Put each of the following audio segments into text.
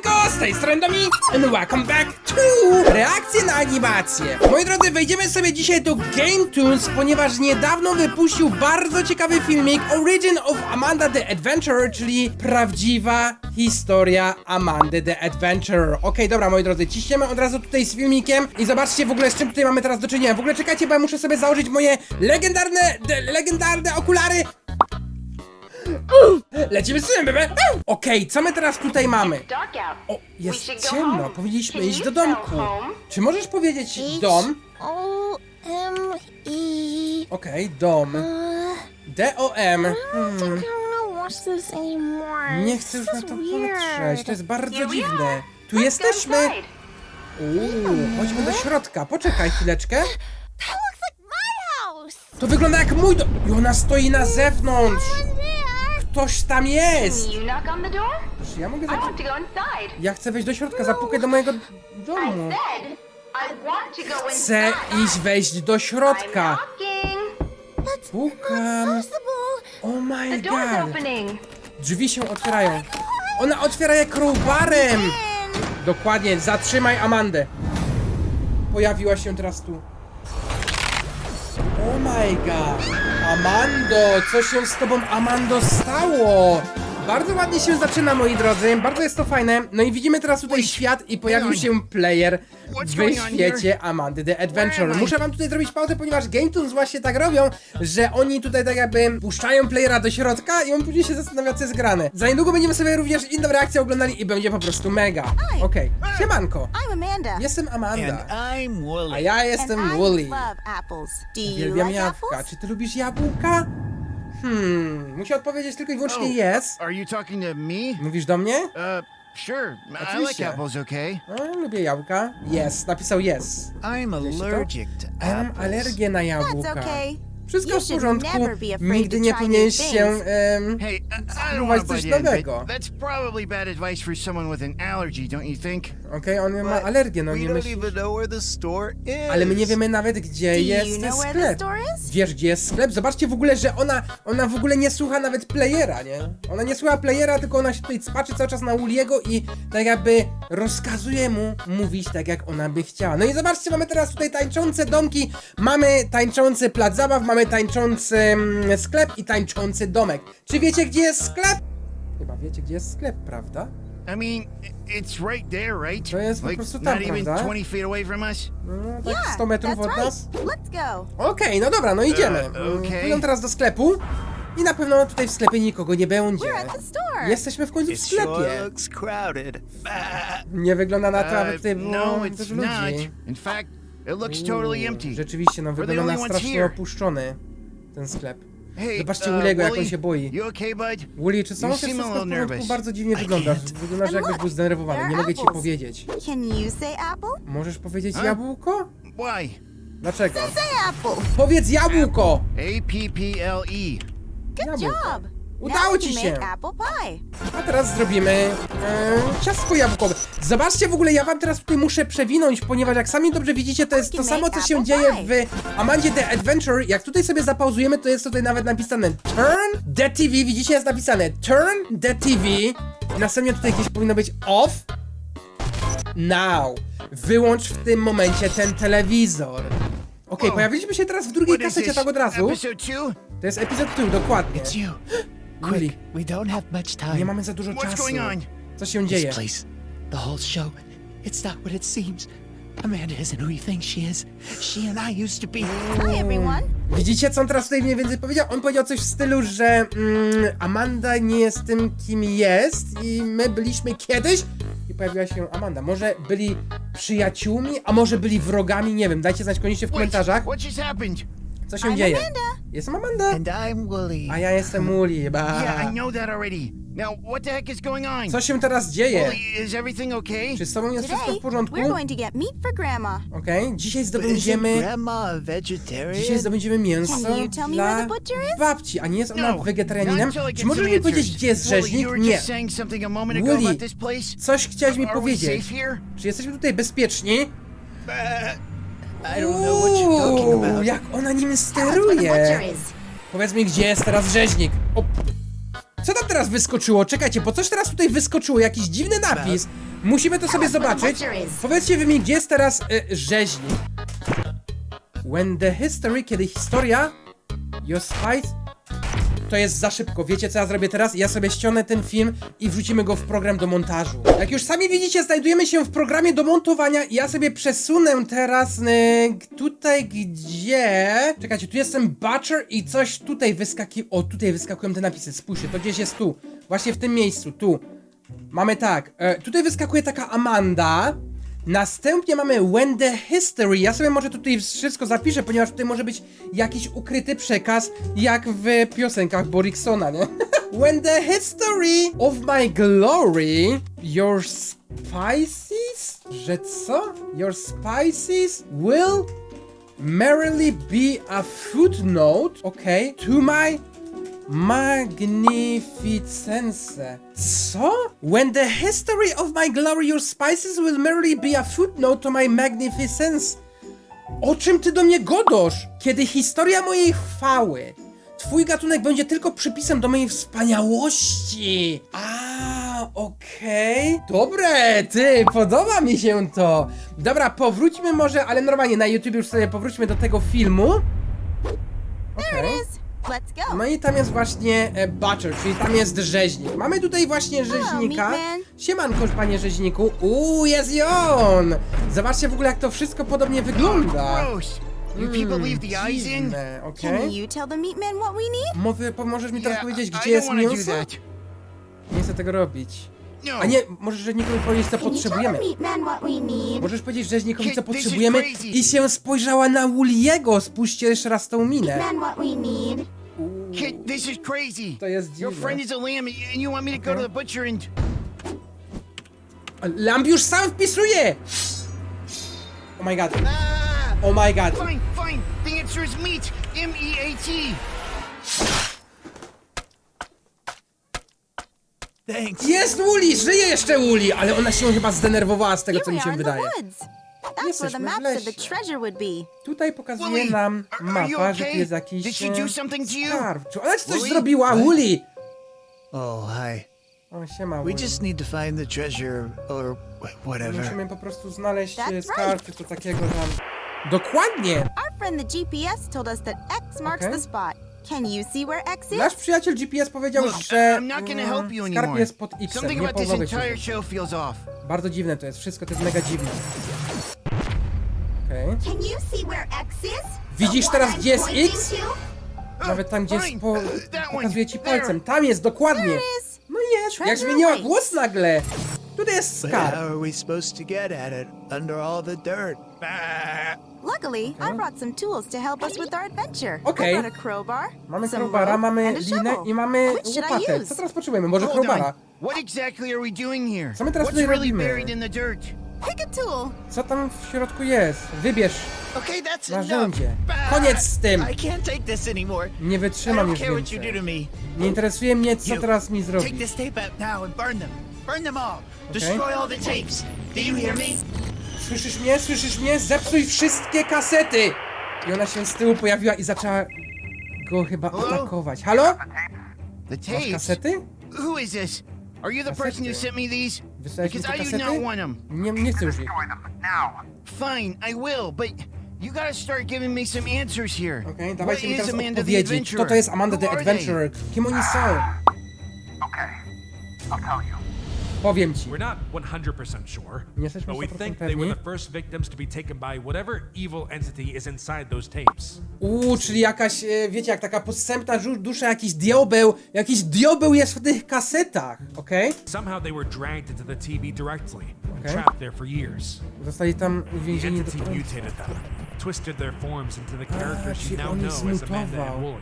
Siemanko, z tej strony Dominik and welcome back to reakcje na animację. Moi drodzy, wejdziemy sobie dzisiaj do Game Tunes, ponieważ niedawno wypuścił bardzo ciekawy filmik Origin of Amanda the Adventurer, czyli prawdziwa historia Amandy the Adventurer. Okej, dobra, moi drodzy, ciśniemy od razu tutaj z filmikiem i zobaczcie w ogóle z czym tutaj mamy teraz do czynienia. W ogóle czekajcie, bo ja muszę sobie założyć moje legendarne, legendarne okulary. Lecimy z tym, bebé! Okej, co my teraz tutaj mamy? O, jest ciemno, powinniśmy iść do domku. Czy możesz powiedzieć dom? O M E. Okej, dom. Uh, D-O-M. I Hmm, don't wanna watch this anymore. nie chcę już na to is patrzeć, weird. to jest bardzo dziwne. Tu jesteśmy. Uuu, chodźmy do środka, poczekaj chwileczkę. That looks like my house. To wygląda jak mój dom. I ona stoi na zewnątrz. Ktoś tam jest. Can you knock on the door? Czy ja mogę I zapukać? want to go inside. Ja chcę wejść do środka, zapukaj do mojego I domu. said I want to go Chcę inside. iść wejść do I'm środka. knocking. That's Pukam. not possible. Oh my door's god. opening. Drzwi się otwierają. Ona otwiera je crowbarem. Dokładnie, zatrzymaj Amandę. Pojawiła się teraz tu. Oh my god. Amando, co się z tobą, Amando, stało? Bardzo ładnie się zaczyna, moi drodzy. Bardzo jest to fajne. No i widzimy teraz tutaj świat i pojawił się player w świecie Amandy the Adventure. Muszę wam tutaj zrobić pauzę, ponieważ GameTunes właśnie tak robią, że oni tutaj tak jakby puszczają playera do środka i on później się zastanawia, co jest grane. Za niedługo będziemy sobie również inną reakcję oglądali i będzie po prostu mega. Okej, siemanko. I'm Amanda. Jestem Amanda. And I'm Wooly. A ja jestem I Wooly. Uwielbiam like jabłka. apples? Czy ty lubisz jabłka? Hmm, musi odpowiedzieć tylko i wyłącznie Oh, yes. Are you talking to me? Mówisz do mnie? Uh, sure. I like Oczywiście. apples, okay? No, lubię jabłka. Yes, napisał yes. I'm Wiesz to? allergic to Ja mam apples. alergię na That's jabłka. okay. Wszystko w porządku. Nigdy nie powinieneś się... em, Hey, I, I don't Spróbować to coś in, nowego. but that's probably bad advice for someone with an allergy, don't you think? Okej, on ma alergię, no we nie don't myślisz? even know where the store is. Ale my nie wiemy nawet, gdzie jest sklep. Wiesz, gdzie jest sklep? Zobaczcie w ogóle, że ona, ona w ogóle nie słucha nawet playera, nie? Ona nie słucha playera, tylko ona się tutaj spaczy cały czas na Uliego i tak jakby rozkazuje mu mówić tak, jak ona by chciała. No i zobaczcie, mamy teraz tutaj tańczące domki, mamy tańczący plac zabaw, mamy tańczący mm, sklep i tańczący domek. Czy wiecie, gdzie jest sklep? Chyba wiecie, gdzie jest sklep, prawda? I mean, it's right there, right? To jest po like, prostu not tam, even prawda? 20 feet away from us? No, tak Yeah, 100 metrów that's od right. nas. Let's go. Okej, no dobra, no idziemy. E, Mm, okej. Pójdę teraz do sklepu i na pewno tutaj w sklepie nikogo nie będzie. We're at the store. Jesteśmy w końcu w It sure sklepie. looks crowded. Nie wygląda na to, aby Uh, tutaj było no, dużo not. ludzi. In fact, it looks totally Uuu, empty. Rzeczywiście, no wygląda only na ones strasznie here. opuszczony ten sklep. Hey, Zobaczcie uh, Uliego, jak on się boi. You okay, bud? Wuli, czy są You się seem a wszystko w little porządku? nervous. Bardzo dziwnie wyglądasz. Wyglądasz jakbyś był zdenerwowany. Nie mogę ci powiedzieć. Can you say apple? Możesz powiedzieć jabłko? Dlaczego? Say apple. Powiedz jabłko! A-P-P-L-E. Good job. Udało ci się. A teraz zrobimy e, ciastko jabłkowe. Zobaczcie w ogóle, ja wam teraz tutaj muszę przewinąć, ponieważ jak sami dobrze widzicie, to jest to samo, co się dzieje w Amandzie The Adventure. Jak tutaj sobie zapauzujemy, to jest tutaj nawet napisane Turn the TV. Widzicie, jest napisane Turn the TV. I następnie tutaj jakieś powinno być Off Now. Wyłącz w tym momencie ten telewizor. Okej, Wow. pojawiliśmy się teraz w drugiej kasecie tak od razu. To jest epizod 2, dokładnie. Quick, we don't have much time. nie mamy za dużo What's czasu. going on? Co się This dzieje? place, the whole show, it's not what it seems. Amanda isn't who you think she is. She and I used to be. Hi, everyone. Widzicie, co on teraz tutaj mniej więcej powiedział? On powiedział coś w stylu, że mm, Amanda nie jest tym, kim jest i my byliśmy kiedyś i pojawiła się Amanda. Może byli przyjaciółmi, a może byli wrogami, nie wiem. Dajcie znać koniecznie w Wait, komentarzach, what just happened? co się I'm dzieje. Amanda. Jestem Amanda, And I'm Wooly. a ja jestem. Ba. Yeah, I know that already. Now, what the heck is going on? Co się teraz dzieje? Wooly, is everything okay? Czy z tobą jest wszystko Today, w porządku? we're going to get meat for Grandma. Okej, dzisiaj zdobędziemy... Grandma a vegetarian? Dzisiaj zdobędziemy mięso Can you tell me where dla the butcher is? babci, a nie jest ona No, wegetarianinem? not until I Czy get możesz some mi powiedzieć, answers. gdzie jest Wooly, rzeźnik? you were Nie. just saying something a moment ago Wooly, about this place. Coś chciałeś mi Are we powiedzieć. safe here? Czy jesteśmy tutaj bezpieczni? I don't know jak ona nim steruje. Powiedz mi, gdzie jest teraz rzeźnik? O, Co tam teraz wyskoczyło? Czekajcie, bo coś teraz tutaj wyskoczyło, jakiś dziwny napis. Musimy to sobie zobaczyć. Powiedzcie wy mi, gdzie jest teraz y, rzeźnik. When the history, kiedy historia, your spice... To jest za szybko. Wiecie co ja zrobię teraz? Ja sobie ściągnę ten film i wrzucimy go w program do montażu. Jak już sami widzicie, znajdujemy się w programie do montowania i ja sobie przesunę teraz y, tutaj gdzie... Czekajcie, tu jestem Butcher i coś tutaj wyskaki... O, tutaj wyskakują te napisy. Spójrzcie, to gdzieś jest tu. Właśnie w tym miejscu, tu. Mamy tak, e, tutaj wyskakuje taka Amanda. Następnie mamy When the History. Ja sobie może tutaj wszystko zapiszę, ponieważ tutaj może być jakiś ukryty przekaz, jak w piosenkach Boriksona, nie? When the history of my glory, your spices? Że co? Your spices will merrily be a footnote, okay, to my Magnificence. Co? When the history of my glory, your spices will merely be a footnote to my magnificence. O czym ty do mnie godosz? Kiedy historia mojej chwały, twój gatunek będzie tylko przypisem do mojej wspaniałości. A, okej. Dobre, ty, podoba mi się to. Dobra, powróćmy może, ale normalnie na YouTube już sobie powróćmy do tego filmu. There Okej. it is. Let's go. No i tam jest właśnie e, Butcher, czyli tam jest rzeźnik. Mamy tutaj właśnie rzeźnika. Siemanko, panie rzeźniku. Uuu, jest i on! Zobaczcie w ogóle, jak to wszystko podobnie wygląda. You people leave the eyes in? Dziwne, Can okej. you tell the meat what we need? Może, możesz mi teraz Yeah, powiedzieć, I gdzie don't jest wanna do mięso? that. Nie chcę tego robić. No. A nie, możesz rzeźnikowi powiedzieć, co potrzebujemy. Możesz powiedzieć rzeźnikowi, co potrzebujemy i się spojrzała na Wooliego. Spójrzcie jeszcze raz tą minę. Kid, this is crazy. To jest Your dziwne. friend is a lamb and you want me to go to the butcher and... Lamb już sam wpisuje! Oh my god. Ah! Oh my god. Fine, fine. The answer is meat. E M-E-A-T. Thanks. Jest Wuli, żyje jeszcze Wuli, ale ona się chyba zdenerwowała z tego, co mi się wydaje. That's Jesteśmy w lesie. Tutaj pokazuje Wooly, nam are- are you mapa, że tu okay? jest jakiś e, something to you? skarb. Czy ona ci coś Wooly? zrobiła, Wuli? Oh, hi. O, siema, We Wuli. just need to find the treasure or wh- whatever. Musimy po prostu znaleźć e, That's skarb, czy to takiego tam... Dokładnie! Our friend the GPS told us that X marks Okay. the spot. Can you see where X is? Nasz przyjaciel GPS powiedział, Look, że I'm not gonna help you skarb anymore. jest pod X. Something Nie about this pomogę ci. entire show feels off. Bardzo dziwne to jest, wszystko to jest mega dziwne. Okej. Can you see where X is? Widzisz The teraz, one I'm gdzie jest pointing X? to? Nawet tam, gdzie jest Fine. po... Pokazuje ci palcem. Tam jest, dokładnie. Is. No jest, jak zmieniła głos nagle. Tutaj jest But skarb. how are we supposed to get at it under all the dirt? Ah. Luckily, I brought some tools to help us with our adventure. Okay. I brought a crowbar, Mamy some crowbara, rope, mamy and a linę shovel. i mamy Which should I łopatę. use? Co teraz potrzebujemy? Może Hold crowbara? on. What exactly are we doing here? Co my teraz What's tutaj really robimy? buried in the dirt? Pick a tool. Co tam w środku jest? Wybierz Okay, that's narzędzie. enough. Koniec z tym! I can't take this anymore. Nie I wytrzymam don't już care what you do więcej. to me. Nie interesuje mnie, co You, teraz mi Take zrobi. this tape out now and burn them. Burn them all. Destroy all the tapes. Do you hear me? Słyszysz mnie? Słyszysz mnie? Zepsuj wszystkie kasety! I ona się z tyłu pojawiła i zaczęła go chyba Hello? atakować. Halo? The Masz tapes? kasety? Who is this? Are you the person who sent me these? Wysłałeś mi Because te I do not kasety? want them. Nie, nie chcę już ich. Fine, I will, but you gotta start giving me some answers here. Okej, What dawajcie mi is teraz Amanda the odpowiedzi. Adventurer? Kto to jest Amanda Who the are they? Adventurer? Kim oni są? Okay, I'll tell you. Powiem ci. We're not 100% sure, Nie jesteśmy but we 100% think they were pewni. the first victims to be taken by whatever evil entity is inside those tapes. Uuu, czyli jakaś, e, wiecie, jak taka podstępna żu- dusza, jakiś diabeł, jakiś diabeł jest w tych kasetach, okej? Somehow they were dragged into the TV directly, Okay. trapped there for years. Zostali tam The uwięzieni do entity końca. mutated them, twisted their forms into the characters you now know as Amanda zmutował. and Wooly.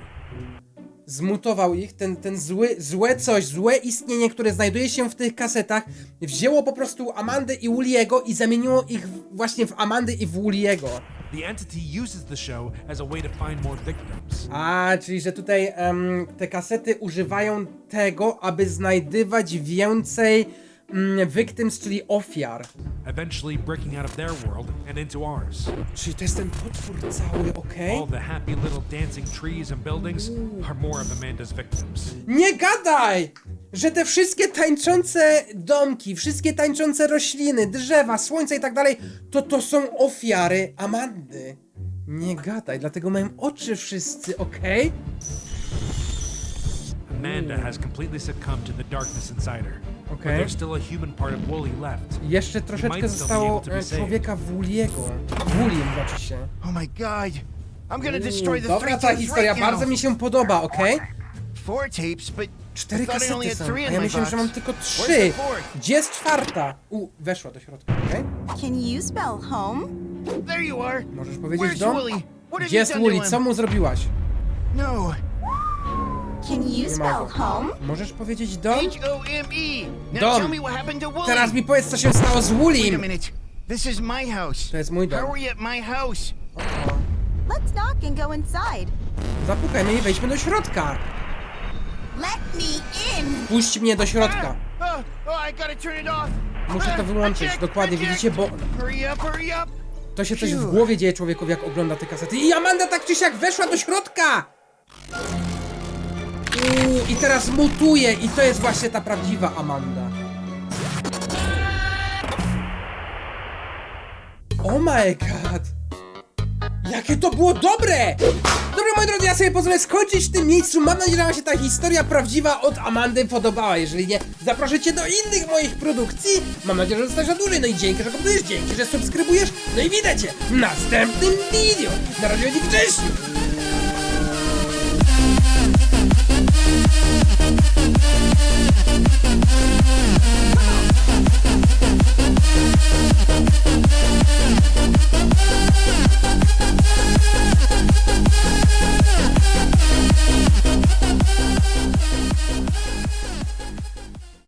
Zmutował ich, ten, ten zły, złe coś, złe istnienie, które znajduje się w tych kasetach, wzięło po prostu Amandę i Wooliego i zamieniło ich właśnie w Amandę i w Wooliego. The entity uses the show as a way to find more victims. A, czyli że tutaj em, te kasety używają tego, aby znajdywać więcej mm, victims, czyli ofiar. eventually breaking out of their world and into ours. Czyli to jest ten potwór cały, okej? All the happy little dancing trees and buildings are more of Amanda's victims. Nie gadaj! Że te wszystkie tańczące domki, wszystkie tańczące rośliny, drzewa, słońce i tak dalej, to to są ofiary Amandy. Nie gadaj, dlatego mają oczy wszyscy, okej? Amanda has completely succumbed to the darkness inside her. Okay. there's still a human part of Wooly left. Jeszcze troszeczkę might still be zostało able to be e, człowieka Wuliego. Wuliem znaczy się. Oh my god. I'm gonna destroy the Dobra three ta historia, bardzo mi się podoba, okej? I Cztery kasety są, three a ja my myślałem, że mam tylko trzy. Gdzie jest czwarta? U, weszła do środka, okej? Can you spell home? There you are. Możesz powiedzieć dom? Wooly? Gdzie jest him? Co mu zrobiłaś? No. Can you spell home? Możesz powiedzieć dom? H-O-M-E. Now Dom. tell me what happened to Wooly. Teraz mi powiedz, co się stało z Wait a minute. This is my house. To jest mój dom. How are you at my house? Let's knock and go inside. Zapukajmy i wejdźmy do środka. Let me in. Puść mnie do środka. Oh, oh, I gotta turn it off. Muszę to Ah, wyłączyć, eject, dokładnie, eject. widzicie, bo Hurry up, hurry up. to się coś w głowie dzieje człowiekowi, jak ogląda te kasety. I Amanda tak czy siak weszła do środka! I teraz mutuje i to jest właśnie ta prawdziwa Amanda. Oh my god! Jakie to było dobre! Dobra, moi drodzy, ja sobie pozwolę skończyć w tym miejscu. Mam nadzieję, że wam się ta historia prawdziwa od Amandy podobała. Jeżeli nie, zaproszę cię do innych moich produkcji. Mam nadzieję, że zostaniesz na dłużej. No i dzięki, że komentujesz, dzięki, że subskrybujesz. No i widzę cię w następnym video. Na razie, cześć!